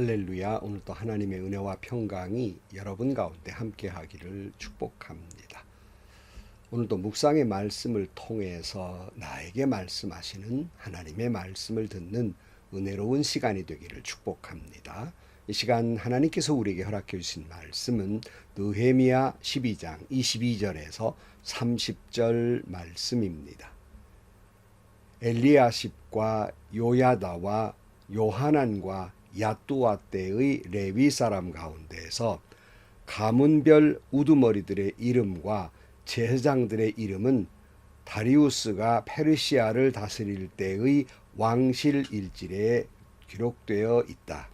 할렐루야. 오늘도 하나님의 은혜와 평강이 여러분 가운데 함께 하기를 축복합니다. 오늘도 묵상의 말씀을 통해서 나에게 말씀하시는 하나님의 말씀을 듣는 은혜로운 시간이 되기를 축복합니다. 이 시간 하나님께서 우리에게 허락해 주신 말씀은 느헤미야 12장 22절에서 30절 말씀입니다. 엘리야십과 요야다와 요하난과 야뚜아 때의 레위 사람 가운데에서 가문별 우두머리들의 이름과 제사장들의 이름은 다리우스가 페르시아를 다스릴 때의 왕실 일질에 기록되어 있다.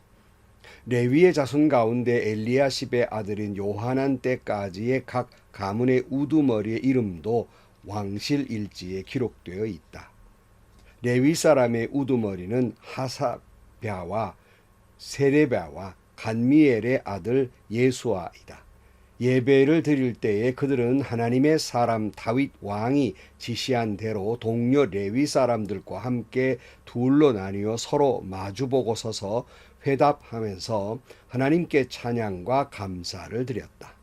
레위의 자손 가운데 엘리야십의 아들인 요하난 때까지의 각 가문의 우두머리의 이름도 왕실 일지에 기록되어 있다. 레위 사람의 우두머리는 하사랴와 세레바와 간미엘의 아들 예수아이다. 예배를 드릴 때에 그들은 하나님의 사람 다윗 왕이 지시한 대로 동료 레위 사람들과 함께 둘로 나뉘어 서로 마주보고 서서 회답하면서 하나님께 찬양과 감사를 드렸다.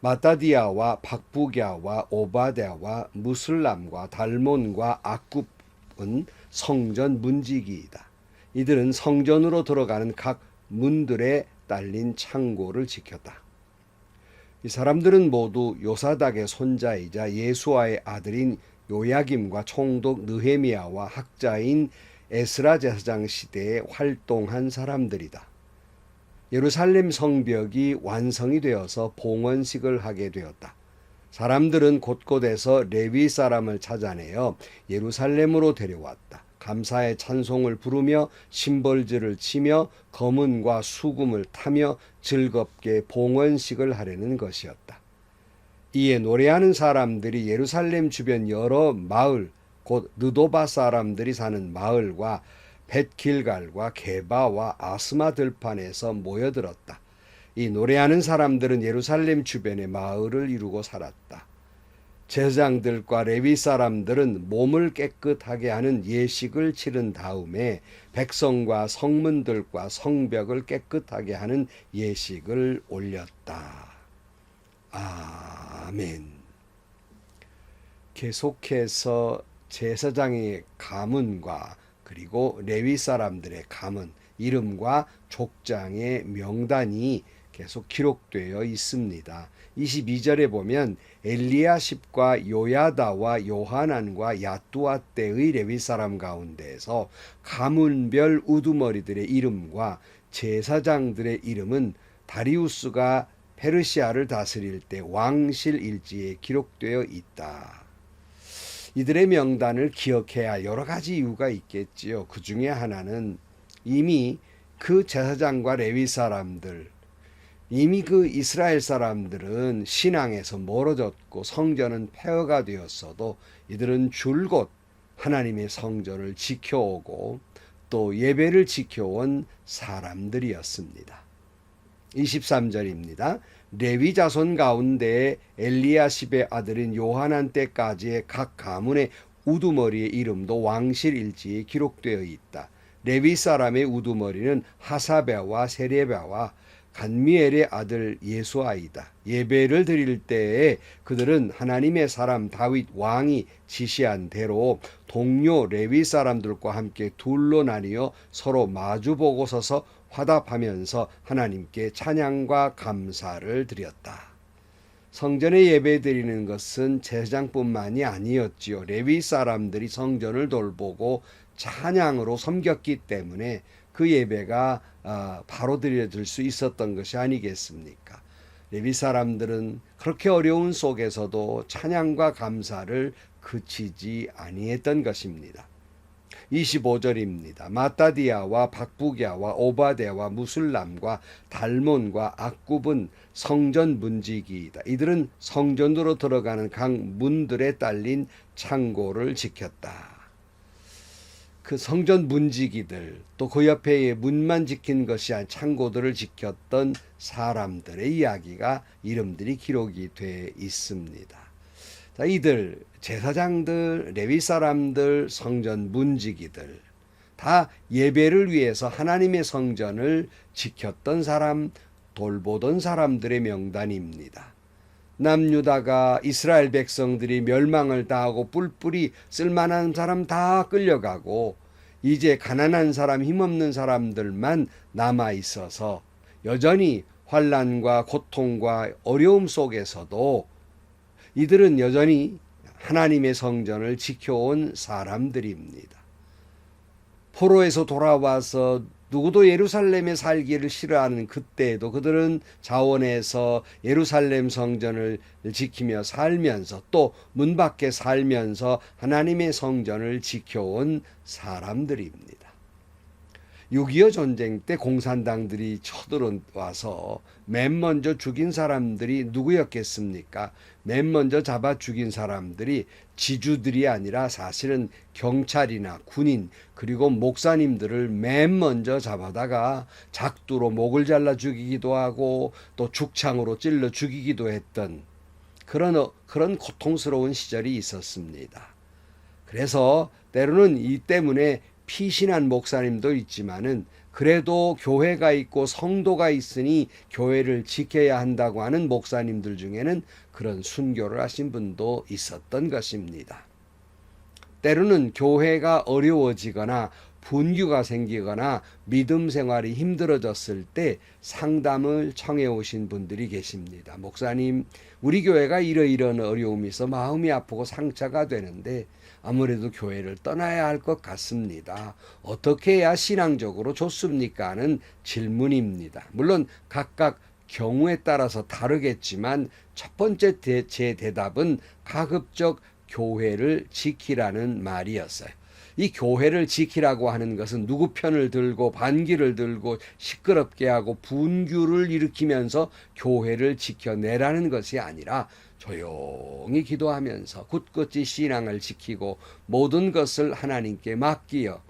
마따디아와 박부갸와 오바데와 무슬람과 달몬과 악굽은 성전 문지기이다. 이들은 성전으로 들어가는 각 문들에 딸린 창고를 지켰다. 이 사람들은 모두 요사닥의 손자이자 예수아의 아들인 요야김과 총독 느헤미야와 학자인 에스라 제사장 시대에 활동한 사람들이다. 예루살렘 성벽이 완성이 되어서 봉헌식을 하게 되었다. 사람들은 곳곳에서 레위 사람을 찾아내어 예루살렘으로 데려왔다. 감사의 찬송을 부르며 심벌즈를 치며 검은과 수금을 타며 즐겁게 봉헌식을 하려는 것이었다. 이에 노래하는 사람들이 예루살렘 주변 여러 마을 곧 느도바 사람들이 사는 마을과 벳길갈과 게바와 아스마 들판에서 모여들었다. 이 노래하는 사람들은 예루살렘 주변의 마을을 이루고 살았다. 제장들과 레위 사람들은 몸을 깨끗하게 하는 예식을 치른 다음에 백성과 성문들과 성벽을 깨끗하게 하는 예식을 올렸다. 아멘. 계속해서 제사장의 가문과 그리고 레위 사람들의 가문, 이름과 족장의 명단이 계속 기록되어 있습니다. 22절에 보면 엘리야십과 요야다와 요하난과 야뚜아 때의 레위 사람 가운데에서 가문별 우두머리들의 이름과 제사장들의 이름은 다리우스가 페르시아를 다스릴 때 왕실 일지에 기록되어 있다. 이들의 명단을 기억해야 여러 가지 이유가 있겠지요. 그 중에 하나는 이미 그 제사장과 레위 사람들, 이미 그 이스라엘 사람들은 신앙에서 멀어졌고 성전은 폐허가 되었어도 이들은 줄곧 하나님의 성전을 지켜오고 또 예배를 지켜온 사람들이었습니다. 23절입니다. 레위 자손 가운데 엘리야십의 아들인 요하난 때까지의 각 가문의 우두머리의 이름도 왕실 일지에 기록되어 있다. 레위 사람의 우두머리는 하사베와 세레베와 간미엘의 아들 예수아이다. 예배를 드릴 때에 그들은 하나님의 사람 다윗 왕이 지시한 대로 동료 레위 사람들과 함께 둘로 나뉘어 서로 마주보고 서서 화답하면서 하나님께 찬양과 감사를 드렸다. 성전에 예배 드리는 것은 제사장뿐만이 아니었지요. 레위 사람들이 성전을 돌보고 찬양으로 섬겼기 때문에 그 예배가 아, 바로 드려질 수 있었던 것이 아니겠습니까? 레위 사람들은 그렇게 어려운 속에서도 찬양과 감사를 그치지 아니했던 것입니다. 25절입니다. 마따디아와 박부갸와 오바데와 무술람과 달몬과 악굽은 성전 문지기이다. 이들은 성전으로 들어가는 각 문들에 딸린 창고를 지켰다. 그 성전 문지기들 또 그 옆에 문만 지킨 것이 아닌 창고들을 지켰던 사람들의 이야기가 이름들이 기록이 돼 있습니다. 자, 이들 제사장들, 레위 사람들, 성전 문지기들 다 예배를 위해서 하나님의 성전을 지켰던 사람, 돌보던 사람들의 명단입니다. 남유다가 이스라엘 백성들이 멸망을 당하고 뿔뿔이 쓸만한 사람 다 끌려가고 이제 가난한 사람 힘없는 사람들만 남아 있어서 여전히 환란과 고통과 어려움 속에서도 이들은 여전히 하나님의 성전을 지켜온 사람들입니다. 포로에서 돌아와서 누구도 예루살렘에 살기를 싫어하는 그때에도 그들은 자원해서 예루살렘 성전을 지키며 살면서 또 문 밖에 살면서 하나님의 성전을 지켜온 사람들입니다. 6.25 전쟁 때 공산당들이 쳐들어와서 맨 먼저 죽인 사람들이 누구였겠습니까? 맨 먼저 잡아 죽인 사람들이 지주들이 아니라 사실은 경찰이나 군인 그리고 목사님들을 맨 먼저 잡아다가 작두로 목을 잘라 죽이기도 하고 또 죽창으로 찔러 죽이기도 했던 그런 어- 그런 고통스러운 시절이 있었습니다. 그래서 때로는 이 때문에 피신한 목사님도 있지만은 그래도 교회가 있고 성도가 있으니 교회를 지켜야 한다고 하는 목사님들 중에는 그런 순교를 하신 분도 있었던 것입니다. 때로는 교회가 어려워지거나 분규가 생기거나 믿음 생활이 힘들어졌을 때 상담을 청해 오신 분들이 계십니다. 목사님, 우리 교회가 이러이런 어려움이 있어 마음이 아프고 상처가 되는데 아무래도 교회를 떠나야 할 것 같습니다. 어떻게 해야 신앙적으로 좋습니까? 하는 질문입니다. 물론 각각 경우에 따라서 다르겠지만 첫 번째 대, 제 대답은 가급적 교회를 지키라는 말이었어요. 이 교회를 지키라고 하는 것은 누구 편을 들고 반기를 들고 시끄럽게 하고 분규를 일으키면서 교회를 지켜내라는 것이 아니라 조용히 기도하면서 굳굳이 신앙을 지키고 모든 것을 하나님께 맡기어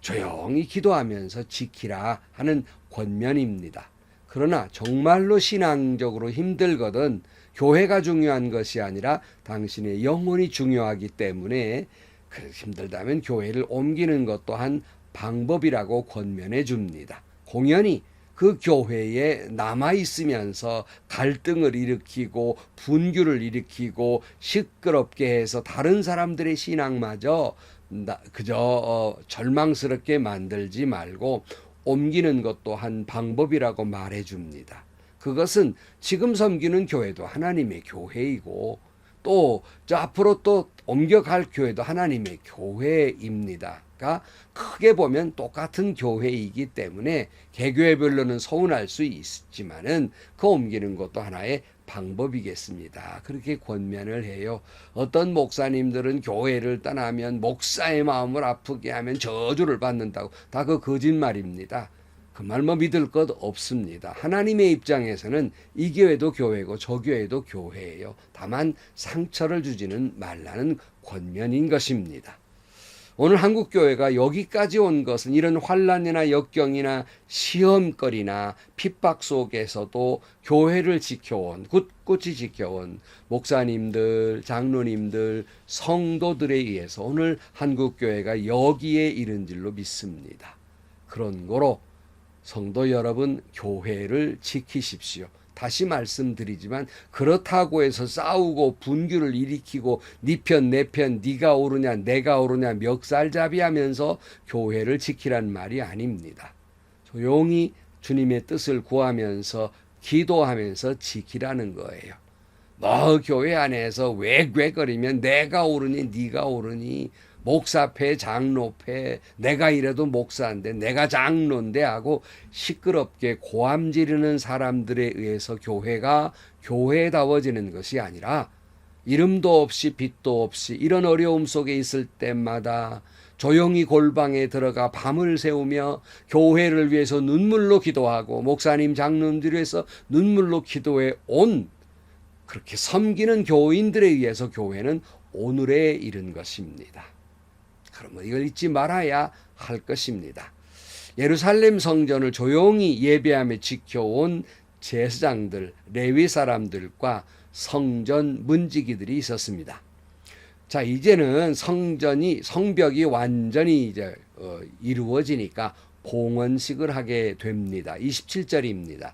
조용히 기도하면서 지키라 하는 권면입니다. 그러나 정말로 신앙적으로 힘들거든 교회가 중요한 것이 아니라 당신의 영혼이 중요하기 때문에 그 힘들다면 교회를 옮기는 것 또한 방법이라고 권면해 줍니다. 공연히 그 교회에 남아 있으면서 갈등을 일으키고 분규를 일으키고 시끄럽게 해서 다른 사람들의 신앙마저 나- 그저 어, 절망스럽게 만들지 말고 옮기는 것도 한 방법이라고 말해 줍니다. 그것은 지금 섬기는 교회도 하나님의 교회이고 또 저 앞으로 또 옮겨갈 교회도 하나님의 교회입니다 가 크게 보면 똑같은 교회이기 때문에 개교회별로는 서운할 수 있지만은 그 옮기는 것도 하나의 방법이겠습니다. 그렇게 권면을 해요. 어떤 목사님들은 교회를 떠나면 목사의 마음을 아프게 하면 저주를 받는다고 다 그 거짓말입니다. 그 말 뭐 믿을 것 없습니다. 하나님의 입장에서는 이 교회도 교회고 저 교회도 교회예요. 다만 상처를 주지는 말라는 권면인 것입니다. 오늘 한국 교회가 여기까지 온 것은 이런 환란이나 역경이나 시험거리나 핍박 속에서도 교회를 지켜온 굳굳이 지켜온 목사님들, 장로님들, 성도들에 의해서 오늘 한국 교회가 여기에 이른 줄로 믿습니다. 그런 거로 성도 여러분 교회를 지키십시오. 다시 말씀드리지만 그렇다고 해서 싸우고 분규를 일으키고 니편 내편 네가 오르냐 내가 오르냐 멱살잡이하면서 교회를 지키란 말이 아닙니다. 조용히 주님의 뜻을 구하면서 기도하면서 지키라는 거예요. 너 교회 안에서 왜괴거리면 내가 오르니 네가 오르니 목사패 장로패 내가 이래도 목사인데 내가 장로인데 하고 시끄럽게 고함 지르는 사람들에 의해서 교회가 교회다워지는 것이 아니라 이름도 없이 빛도 없이 이런 어려움 속에 있을 때마다 조용히 골방에 들어가 밤을 새우며 교회를 위해서 눈물로 기도하고 목사님 장로님들 위해서 눈물로 기도해 온 그렇게 섬기는 교인들에 의해서 교회는 오늘에 이른 것입니다. 그러면 이걸 잊지 말아야 할 것입니다. 예루살렘 성전을 조용히 예배하며 지켜온 제사장들, 레위 사람들과 성전 문지기들이 있었습니다. 자, 이제는 성전이 성벽이 완전히 이제 어, 이루어지니까 봉헌식을 하게 됩니다. 27절입니다.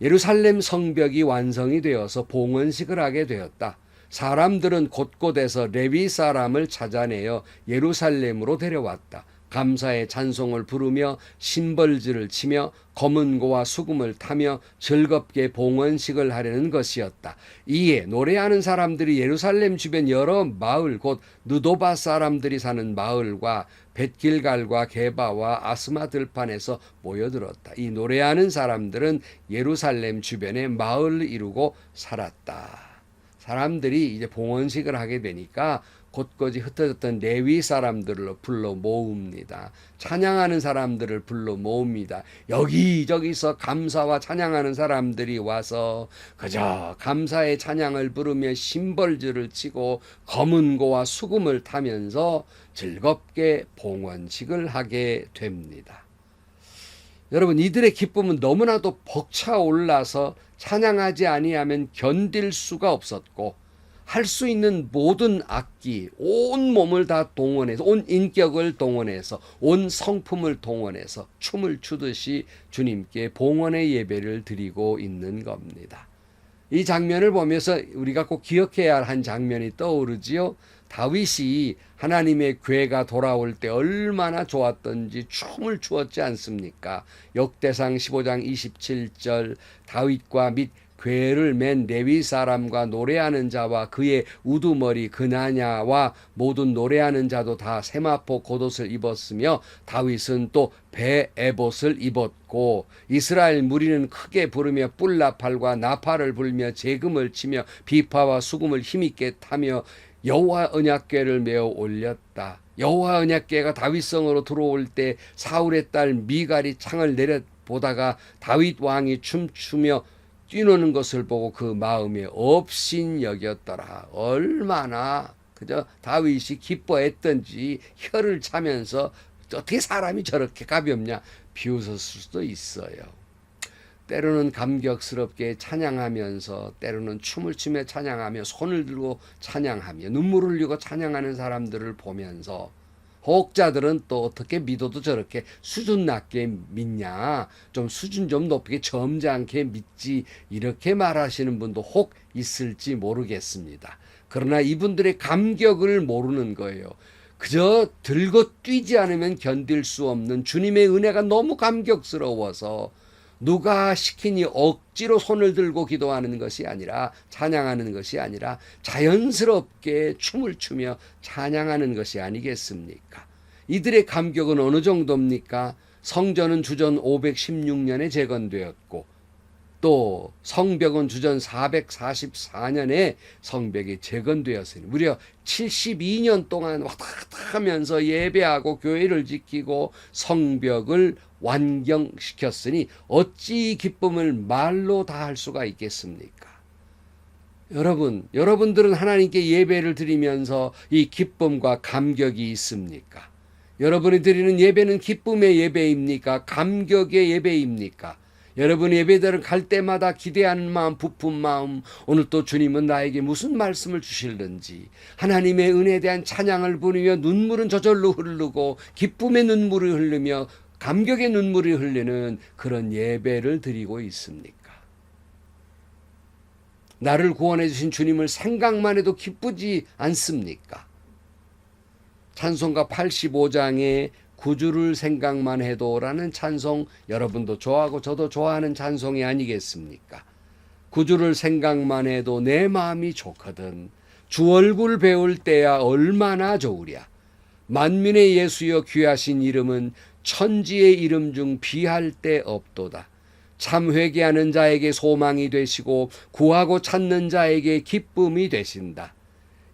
예루살렘 성벽이 완성이 되어서 봉헌식을 하게 되었다. 사람들은 곳곳에서 레위 사람을 찾아내어 예루살렘으로 데려왔다. 감사의 찬송을 부르며 심벌지를 치며 검은 고와 수금을 타며 즐겁게 봉헌식을 하려는 것이었다. 이에 노래하는 사람들이 예루살렘 주변 여러 마을 곧 느도바 사람들이 사는 마을과 벳길갈과 게바와 아스마 들판에서 모여들었다. 이 노래하는 사람들은 예루살렘 주변에 마을을 이루고 살았다. 사람들이 이제 봉헌식을 하게 되니까 곳곳이 흩어졌던 레위 사람들을 불러 모읍니다. 찬양하는 사람들을 불러 모읍니다. 여기저기서 감사와 찬양하는 사람들이 와서 그저 감사의 찬양을 부르며 심벌즈를 치고 검은고와 수금을 타면서 즐겁게 봉헌식을 하게 됩니다. 여러분 이들의 기쁨은 너무나도 벅차올라서 찬양하지 아니하면 견딜 수가 없었고 할 수 있는 모든 악기, 온 몸을 다 동원해서, 온 인격을 동원해서, 온 성품을 동원해서 춤을 추듯이 주님께 봉헌의 예배를 드리고 있는 겁니다. 이 장면을 보면서 우리가 꼭 기억해야 할 한 장면이 떠오르지요. 다윗이 하나님의 괴가 돌아올 때 얼마나 좋았던지 춤을 추었지 않습니까? 역대상 15장 27절 다윗과 및 괴를 맨 레위 사람과 노래하는 자와 그의 우두머리 그나냐와 모든 노래하는 자도 다 세마포 겉옷을 입었으며 다윗은 또 배 에봇을 입었고 이스라엘 무리는 크게 부르며 뿔나팔과 나팔을 불며 재금을 치며 비파와 수금을 힘있게 타며 여호와 언약궤를 메어 올렸다. 여호와 언약궤가 다윗성으로 들어올 때 사울의 딸 미갈이 창을 내려 보다가 다윗 왕이 춤추며 뛰노는 것을 보고 그 마음에 업신 여겼더라. 얼마나 그저 다윗이 기뻐했던지 혀를 차면서 어떻게 사람이 저렇게 가볍냐 비웃었을 수도 있어요. 때로는 감격스럽게 찬양하면서 때로는 춤을 추며 찬양하며 손을 들고 찬양하며 눈물을 흘리고 찬양하는 사람들을 보면서 혹자들은 또 어떻게 믿어도 저렇게 수준 낮게 믿냐 좀 수준 좀 높게 점잖게 믿지 이렇게 말하시는 분도 혹 있을지 모르겠습니다. 그러나 이분들의 감격을 모르는 거예요. 그저 들고 뛰지 않으면 견딜 수 없는 주님의 은혜가 너무 감격스러워서 누가 시키니 억지로 손을 들고 기도하는 것이 아니라 찬양하는 것이 아니라 자연스럽게 춤을 추며 찬양하는 것이 아니겠습니까? 이들의 감격은 어느 정도입니까? 성전은 주전 516년에 재건되었고 또 성벽은 주전 444년에 성벽이 재건되었으니 무려 72년 동안 왔다 갔다 하면서 예배하고 교회를 지키고 성벽을 완경시켰으니 어찌 이 기쁨을 말로 다 할 수가 있겠습니까? 여러분, 여러분들은 하나님께 예배를 드리면서 이 기쁨과 감격이 있습니까? 여러분이 드리는 예배는 기쁨의 예배입니까? 감격의 예배입니까? 여러분 예배들을 갈 때마다 기대하는 마음, 부푼 마음, 오늘 또 주님은 나에게 무슨 말씀을 주실는지, 하나님의 은혜에 대한 찬양을 부르며 눈물은 저절로 흐르고, 기쁨의 눈물을 흘리며, 감격의 눈물이 흘리는 그런 예배를 드리고 있습니까? 나를 구원해 주신 주님을 생각만 해도 기쁘지 않습니까? 찬송가 85장에 구주를 생각만 해도라는 찬송 여러분도 좋아하고 저도 좋아하는 찬송이 아니겠습니까? 구주를 생각만 해도 내 마음이 좋거든. 주 얼굴 배울 때야 얼마나 좋으랴. 만민의 예수여 귀하신 이름은 천지의 이름 중 비할 데 없도다. 참 회개하는 자에게 소망이 되시고 구하고 찾는 자에게 기쁨이 되신다.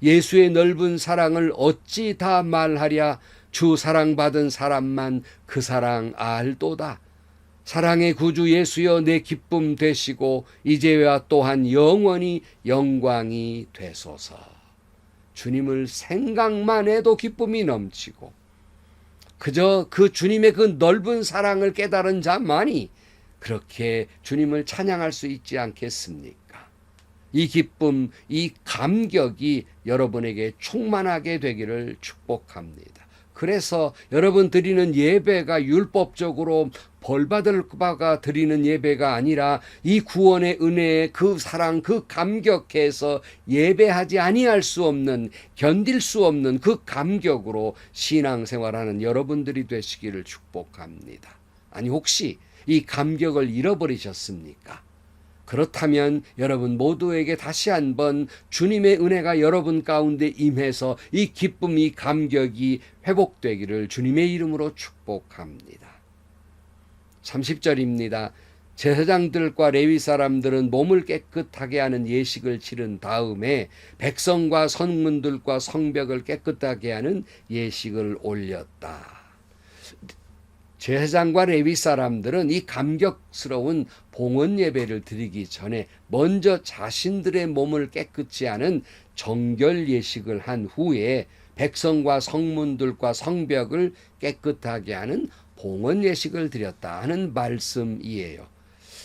예수의 넓은 사랑을 어찌 다 말하랴 주 사랑받은 사람만 그 사랑 알도다. 사랑의 구주 예수여 내 기쁨 되시고 이제와 또한 영원히 영광이 되소서. 주님을 생각만 해도 기쁨이 넘치고 그저 그 주님의 그 넓은 사랑을 깨달은 자만이 그렇게 주님을 찬양할 수 있지 않겠습니까? 이 기쁨, 이 감격이 여러분에게 충만하게 되기를 축복합니다. 그래서 여러분 드리는 예배가 율법적으로 벌 받을 바가 드리는 예배가 아니라 이 구원의 은혜에 그 사랑 그 감격해서 예배하지 아니할 수 없는 견딜 수 없는 그 감격으로 신앙생활하는 여러분들이 되시기를 축복합니다. 아니 혹시 이 감격을 잃어버리셨습니까? 그렇다면 여러분 모두에게 다시 한번 주님의 은혜가 여러분 가운데 임해서 이 기쁨, 이 감격이 회복되기를 주님의 이름으로 축복합니다. 30절입니다. 제사장들과 레위 사람들은 몸을 깨끗하게 하는 예식을 치른 다음에 백성과 성문들과 성벽을 깨끗하게 하는 예식을 올렸다. 제사장과 레위 사람들은 이 감격스러운 봉헌 예배를 드리기 전에 먼저 자신들의 몸을 깨끗이 하는 정결 예식을 한 후에 백성과 성문들과 성벽을 깨끗하게 하는 봉헌 예식을 드렸다 하는 말씀이에요.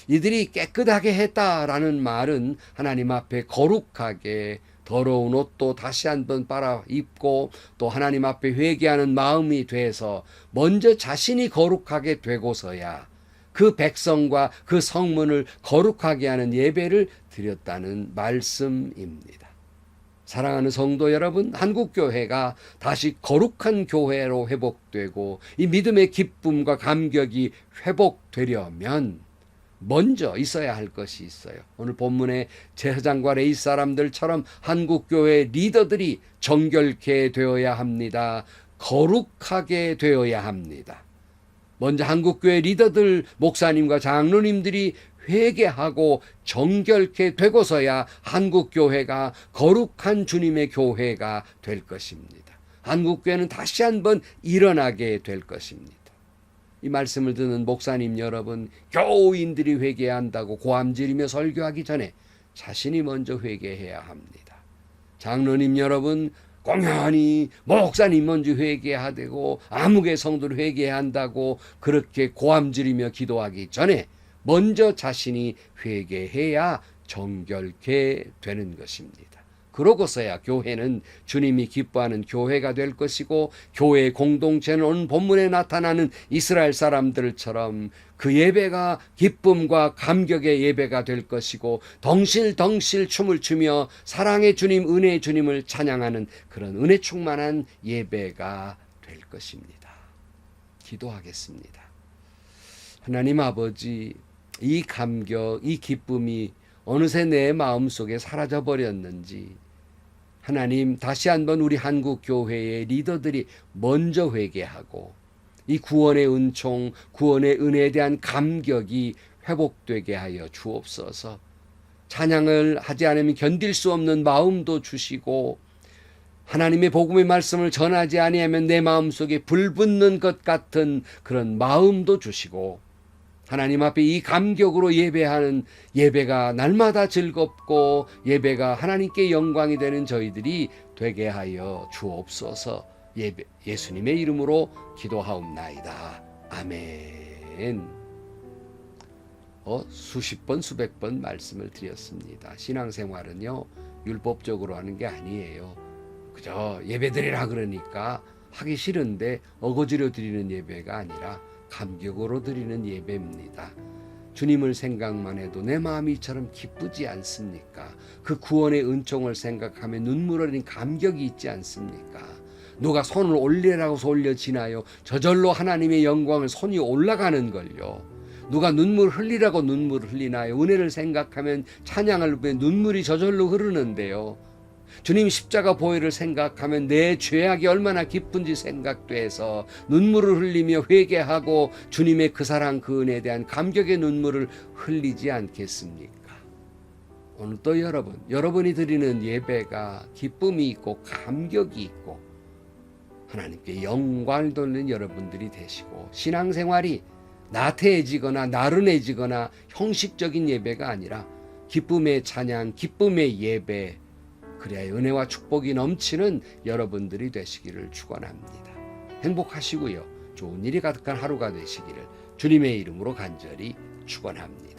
이들이 깨끗하게 했다라는 말은 하나님 앞에 거룩하게 더러운 옷도 다시 한번 빨아 입고 또 하나님 앞에 회개하는 마음이 돼서 먼저 자신이 거룩하게 되고서야 그 백성과 그 성문을 거룩하게 하는 예배를 드렸다는 말씀입니다. 사랑하는 성도 여러분, 한국교회가 다시 거룩한 교회로 회복되고 이 믿음의 기쁨과 감격이 회복되려면 먼저 있어야 할 것이 있어요. 오늘 본문에 제사장과 레이 사람들처럼 한국 교회 리더들이 정결케 되어야 합니다. 거룩하게 되어야 합니다. 먼저 한국 교회 리더들, 목사님과 장로님들이 회개하고 정결케 되고서야 한국 교회가 거룩한 주님의 교회가 될 것입니다. 한국 교회는 다시 한번 일어나게 될 것입니다. 이 말씀을 듣는 목사님 여러분, 교우인들이 회개한다고 고함지르며 설교하기 전에 자신이 먼저 회개해야 합니다. 장로님 여러분, 공연히 목사님 먼저 회개하되고 아무개 성도를 회개한다고 그렇게 고함지르며 기도하기 전에 먼저 자신이 회개해야 정결케 되는 것입니다. 그러고서야 교회는 주님이 기뻐하는 교회가 될 것이고 교회 공동체는 오늘 본문에 나타나는 이스라엘 사람들처럼 그 예배가 기쁨과 감격의 예배가 될 것이고 덩실덩실 춤을 추며 사랑의 주님, 은혜의 주님을 찬양하는 그런 은혜 충만한 예배가 될 것입니다. 기도하겠습니다. 하나님 아버지, 이 감격, 이 기쁨이 어느새 내 마음속에 사라져 버렸는지 하나님 다시 한번 우리 한국 교회의 리더들이 먼저 회개하고 이 구원의 은총, 구원의 은혜에 대한 감격이 회복되게 하여 주옵소서. 찬양을 하지 않으면 견딜 수 없는 마음도 주시고 하나님의 복음의 말씀을 전하지 아니하면 내 마음속에 불붙는 것 같은 그런 마음도 주시고 하나님 앞에 이 감격으로 예배하는 예배가 날마다 즐겁고 예배가 하나님께 영광이 되는 저희들이 되게 하여 주옵소서 예배, 예수님의 이름으로 기도하옵나이다. 아멘. 어, 수십 번, 수백 번 말씀을 드렸습니다. 신앙생활은요, 율법적으로 하는 게 아니에요. 그저 예배 드리라 그러니까 하기 싫은데 어거지로 드리는 예배가 아니라 감격으로 드리는 예배입니다. 주님을 생각만 해도 내 마음이 이처럼 기쁘지 않습니까? 그 구원의 은총을 생각하며 눈물 어린 감격이 있지 않습니까? 누가 손을 올리라고 해서 올려지나요? 저절로 하나님의 영광을 손이 올라가는 걸요. 누가 눈물 흘리라고 눈물을 흘리나요? 은혜를 생각하면 찬양을 보면 눈물이 저절로 흐르는데요. 주님 십자가 보혈을 생각하면 내 죄악이 얼마나 기쁜지 생각돼서 눈물을 흘리며 회개하고 주님의 그 사랑 그 은혜에 대한 감격의 눈물을 흘리지 않겠습니까? 오늘 또 여러분, 여러분이 드리는 예배가 기쁨이 있고 감격이 있고 하나님께 영광을 돌리는 여러분들이 되시고 신앙생활이 나태해지거나 나른해지거나 형식적인 예배가 아니라 기쁨의 찬양, 기쁨의 예배, 그래야 은혜와 축복이 넘치는 여러분들이 되시기를 축원합니다. 행복하시고요. 좋은 일이 가득한 하루가 되시기를 주님의 이름으로 간절히 축원합니다.